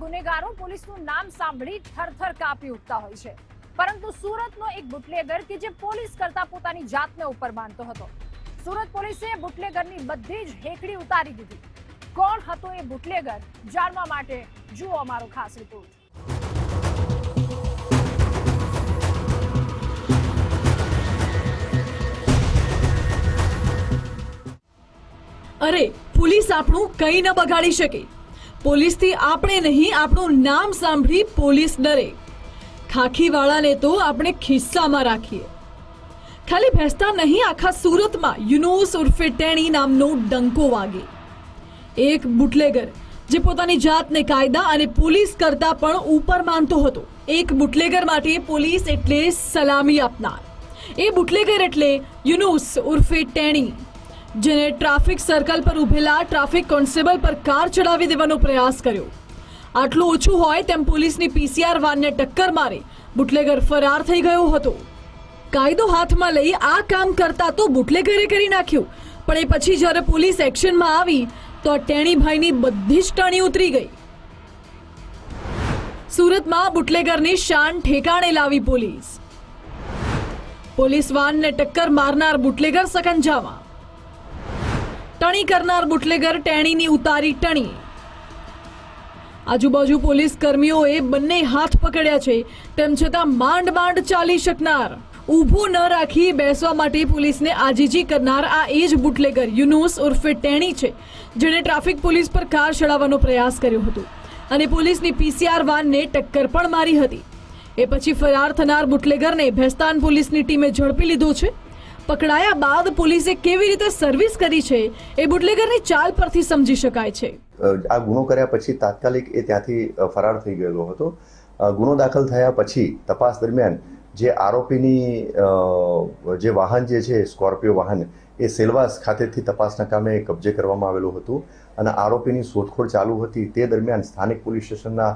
ગુનેગારો પોલીસનું નામ સાંભળી થરથર કાપી ઉઠતા હોય છે. પરંતુ સુરતનો એક બુટલેગર કે જે પોલીસ કરતા પોતાની જાતને ઉપર માનતો હતો. સુરત પોલીસે બુટલેગરની બધી જ હેકડી ઉતારી દીધી. કોણ હતો એ બુટલેગર જાણવા માટે જુઓ અમારો ખાસ રિપોર્ટ. અરે, પોલીસ આપણું કંઈ ન બગાડી શકે. પોલીસથી આપણે નહીં, આપણું નામ સાંભળી પોલીસ ડરે. ખાખીવાળાને તો આપણે ખિસ્સામાં રાખીએ. ખાલી ભેસતા નહીં, આખા સુરતમાં યુનુસ ઉર્ફે ટેણી નામનો ડંકો વાગે. એક બુટલેગર, જે પોતાની જાતને કાયદા અને પોલીસ કરતા પણ ઉપર માનતો હતો. એક બુટલેગર માટે પોલીસ એટલે સલામી આપનાર. એ બુટલેગર એટલે યુનુસ ઉર્ફે ટેણી. જેને ટ્રાફિક સર્કલ પર ઉભેલા ટ્રાફિક કોન્સ્ટેબલ પર કાર ચડાવી દેવાનો પ્રયાસ કર્યો. આટલું ઓછું હોય તેમ પોલીસની પીસીઆર વાનને ટક્કર મારી બુટલેગર ફરાર થઈ ગયો હતો. કાયદો હાથમાં લઈ આ કામ કરતા તો બુટલેગરે કરી નાખ્યું. પણ એ પછી જ્યારે પોલીસ એક્શનમાં આવી, તો ટેણીભાઈની બધી જ ટાણી ઉતરી ગઈ. સુરતમાં બુટલેગરની શાન ઠેકાણે લાવી પોલીસ. પોલીસ વાનને ટક્કર મારનાર બુટલેગર સકંજામાં. ટણી કરનાર બુટલેગર ટેણીની ઉતારી ટણી. આજુબાજુ પોલીસ કર્મીઓએ બંને હાથ પકડ્યા છે. તેમ છતાં માંડ માંડ ચાલી શકનાર. ઊભું ન રાખી બેસવા માટે પોલીસને આજીજી કરનાર આ એ જ બુટલેગર યુનુસ ઉર્ફે ટેણી છે, જેણે ટ્રાફિક પોલીસ પર કાર ચડાવવાનો પ્રયાસ કર્યો હતો. અને પોલીસની પીસીઆર વાનને ટક્કર પણ મારી હતી. એ પછી ફરાર થનાર બુટલેગરને ભેસ્તાન પોલીસની ટીમે ઝડપી લીધો છે. પકડાયા બાદ પોલીસે કેવી રીતે સર્વિસ કરી છે એ બુટલેગરની ચાલ પરથી સમજી શકાય છે. આ ગુનો કર્યા પછી તાત્કાલિક એ ત્યાંથી ફરાર થઈ ગયેલો હતો. ગુનો દાખલ થયા પછી તપાસ દરમિયાન જે આરોપીની જે વાહન જે છે, સ્કોર્પિયો વાહન, એ સેલવાસ ખાતેથી તપાસના કામે કબજે કરવામાં આવેલું હતું અને આરોપીની શોધખોળ ચાલુ હતી. તે દરમિયાન સ્થાનિક પોલીસ સ્ટેશનના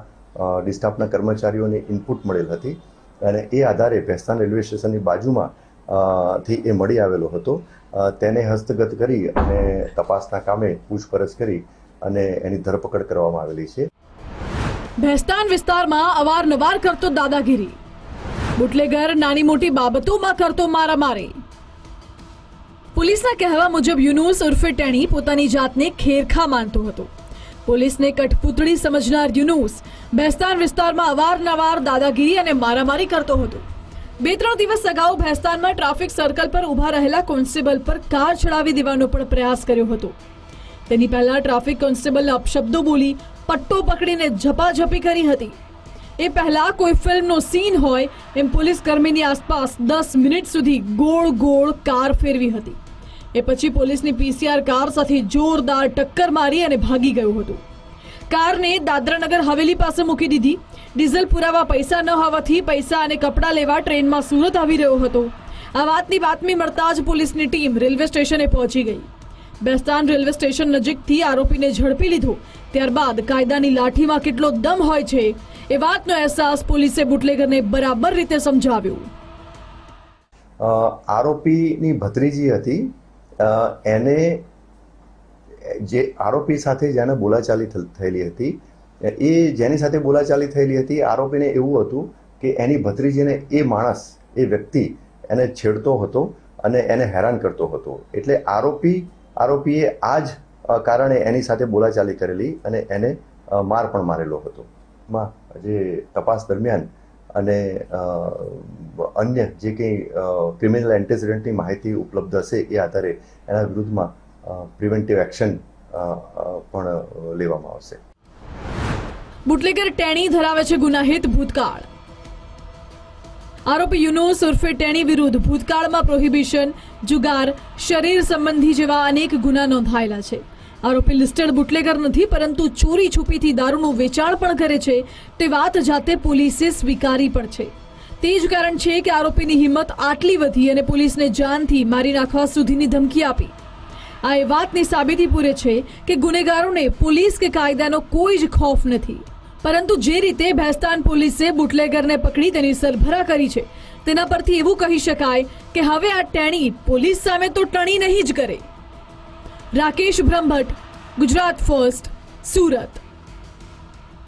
ડિસ્ટાફના કર્મચારીઓને ઇનપુટ મળેલ હતી અને એ આધારે ભેસ્તાન રેલવે સ્ટેશનની બાજુમાં થી એ મળી આવેલો હતો. તેને હસ્તગત કરી અને તપાસના કામે પૂછપરછ કરી અને એની ધરપકડ કરવામાં આવેલી છે. ભેસ્તાન વિસ્તારમાં અવારનવાર કરતો દાદાગીરી. બુટલેગર નાની મોટી બાબતોમાં કરતો મારામારી. પોલીસના કહેવા મુજબ યુનુસ ઉર્ફે ટેણી પોતાની જાતને ખેરખા માનતો હતો. પોલીસને કઠપૂતળી સમજનાર યુનુસ ભેસ્તાન વિસ્તારમાં અવારનવાર દાદાગીરી અને મારામારી કરતો હતો. બે ત્રણ દિવસ અગાઉ ભેસ્તાનમાં ટ્રાફિક સર્કલ પર ઊભા રહેલા કોન્સ્ટેબલ પર કાર ચડાવી દેવાનો પણ પ્રયાસ કર્યો હતો. તેની પહેલા ટ્રાફિક કોન્સ્ટેબલને અપશબ્દો બોલી પટ્ટો પકડીને ઝપાઝપી કરી હતી. એ પહેલા કોઈ ફિલ્મનો સીન હોય એમ પોલીસ કર્મીની આસપાસ દસ મિનિટ સુધી ગોળ ગોળ કાર ફેરવી હતી. એ પછી પોલીસની પીસીઆર કાર સાથે જોરદાર ટક્કર મારી અને ભાગી ગયું હતું. કારને દાદરાનગર હવેલી પાસે મૂકી દીધી. ડીઝલ પુરાવા પૈસા ન હોવાથી પૈસા અને કપડાં લેવા ટ્રેનમાં સુરત આવી રહ્યો હતો. આ વાતની બાતમી મળતા જ પોલીસની ટીમ રેલવે સ્ટેશને પહોંચી ગઈ. બેસ્તાન રેલવે સ્ટેશન નજીકથી આરોપીને ઝડપી લીધો. ત્યારબાદ કાયદાની લાઠીમાં કેટલો દમ હોય છે એ વાતનો અહેસાસ પોલીસે બુટલેગરને બરાબર રીતે સમજાવ્યો. આરોપીની ભત્રીજી હતી. એને જે આરોપી સાથે જેને બોલાચાલી થયેલી હતી. એ જેની સાથે બોલાચાલી થયેલી હતી આરોપીને એવું હતું કે એની ભત્રીજીને એ માણસ, એ વ્યક્તિ એને છેડતો હતો અને એને હેરાન કરતો હતો. એટલે આરોપી, આરોપીએ આ જ કારણે એની સાથે બોલાચાલી કરેલી અને એને માર પણ મારેલો હતો. માં, જે તપાસ દરમિયાન અને અન્ય જે કંઈ ક્રિમિનલ એન્ટેસિડન્ટની માહિતી ઉપલબ્ધ હશે એ આધારે એના વિરુદ્ધમાં પ્રિવેન્ટિવ એક્શન પણ લેવામાં આવશે. બુટલેગર ટેણી ધરાવે છે ગુનાહિત ભૂતકાળ. આરોપી યુનુસ ઉર્ફે ટેણી વિરુદ્ધ ભૂતકાળમાં પ્રોહિબિશન જુગાર, શરીર સંબંધી જેવા અનેક ગુના નોંધાયેલા છે. આરોપી લિસ્ટેડ બુટલેગર નથી, પરંતુ ચોરી છુપીથી દારૂનું વેચાણ પણ કરે છે. તે વાત જાતે પોલીસે સ્વીકારી પણ છે. તે જ કારણ છે કે આરોપીની હિંમત આટલી વધી અને પોલીસને જાનથી મારી નાખવા સુધીની ધમકી આપી. આ એ વાતની સાબિતી પૂરે છે કે ગુનેગારોને પોલીસ કે કાયદાનો કોઈ જ ખોફ નથી. પરંતુ જે રીતે ભેસ્તાન પોલીસે બુટલેગરને પકડી તેની સરભરા કરી છે, તેના પરથી એવું કહી શકાય કે હવે આ ટેણી પોલીસ સામે તો ટણી નહીં જ કરે. રાકેશ બ્રહ્મભટ્ટ, ગુજરાત ફર્સ્ટ, સુરત.